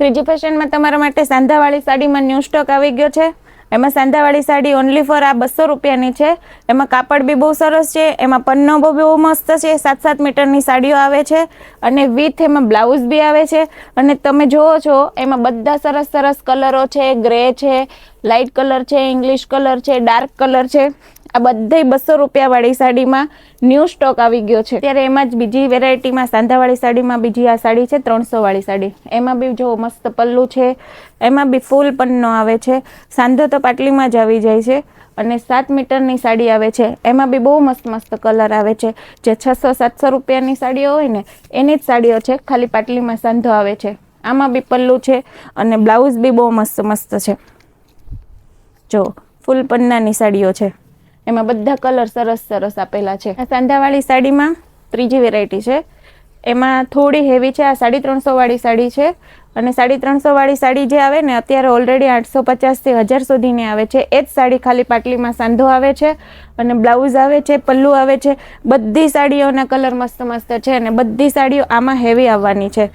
ત્રીજી ફેશનમાં તમારા માટે સાંધાવાળી સાડીમાં ન્યૂ સ્ટોક આવી ગયો છે. એમાં સાંધાવાળી સાડી ઓનલી ફોર આ બસો રૂપિયાની છે. એમાં કાપડ બી બહુ સરસ છે. એમાં પન્નો બહુ બહુ મસ્ત છે. સાત સાત મીટરની સાડીઓ આવે છે અને વિથ એમાં બ્લાઉઝ બી આવે છે. અને તમે જુઓ છો, એમાં બધા સરસ સરસ કલરો છે. ગ્રે છે લાઇટ કલર છે ઇંગ્લિશ કલર છે ડાર્ક કલર છે. આ બધી બસો રૂપિયાવાળી સાડીમાં ન્યૂ સ્ટોક આવી ગયો છે. ત્યારે એમાં જ બીજી વેરાયટીમાં સાંધાવાળી સાડીમાં બીજી આ સાડી છે ત્રણસો વાળી સાડી. એમાં બી જો મસ્ત પલ્લું છે, એમાં બી ફૂલ પન્નો આવે છે. સાંધો તો પાટલીમાં જ આવી જાય છે અને સાત મીટરની સાડી આવે છે. એમાં બી બહુ મસ્ત મસ્ત કલર આવે છે. જે છસો, સાતસો રૂપિયાની સાડીઓ હોય ને, એની જ સાડીઓ છે. ખાલી પાટલીમાં સાંધો આવે છે. આમાં બી પલ્લું છે અને બ્લાઉઝ બી બહુ મસ્ત મસ્ત છે. જો, ફૂલ પન્નાની સાડીઓ છે. એમાં બધા કલર સરસ સરસ આપેલા છે. આ સાંધાવાળી સાડીમાં ત્રીજી વેરાયટી છે. એમાં થોડી હેવી છે, આ સાડી ત્રણસો વાળી સાડી છે. અને સાડી ત્રણસો વાળી સાડી જે આવે ને, અત્યારે ઓલરેડી આઠસો પચાસથી હજાર સુધીની આવે છે. એ જ સાડી ખાલી પાટલીમાં સાંધો આવે છે અને બ્લાઉઝ આવે છે, પલ્લુ આવે છે. બધી સાડીઓના કલર મસ્ત મસ્ત છે અને બધી સાડીઓ આમાં હેવી આવવાની છે.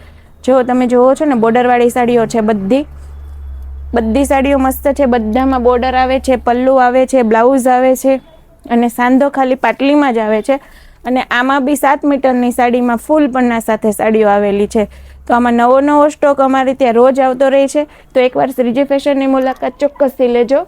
જો તમે જુઓ છો ને બોર્ડરવાળી સાડીઓ છે બધી. બધી સાડીઓ મસ્ત છે, બધામાં બોર્ડર આવે છે, પલ્લુ આવે છે, બ્લાઉઝ આવે છે અને સાંધો ખાલી પાટલીમાં જ આવે છે. અને આમાં બી સાત મીટરની સાડીમાં ફૂલ પન્ના સાથે સાડીઓ આવેલી છે. તો આમાં નવો નવો સ્ટોક અમારે ત્યાં રોજ આવતો રહે છે. તો એકવાર શ્રીજી ફેશનની મુલાકાત ચોક્કસથી લેજો.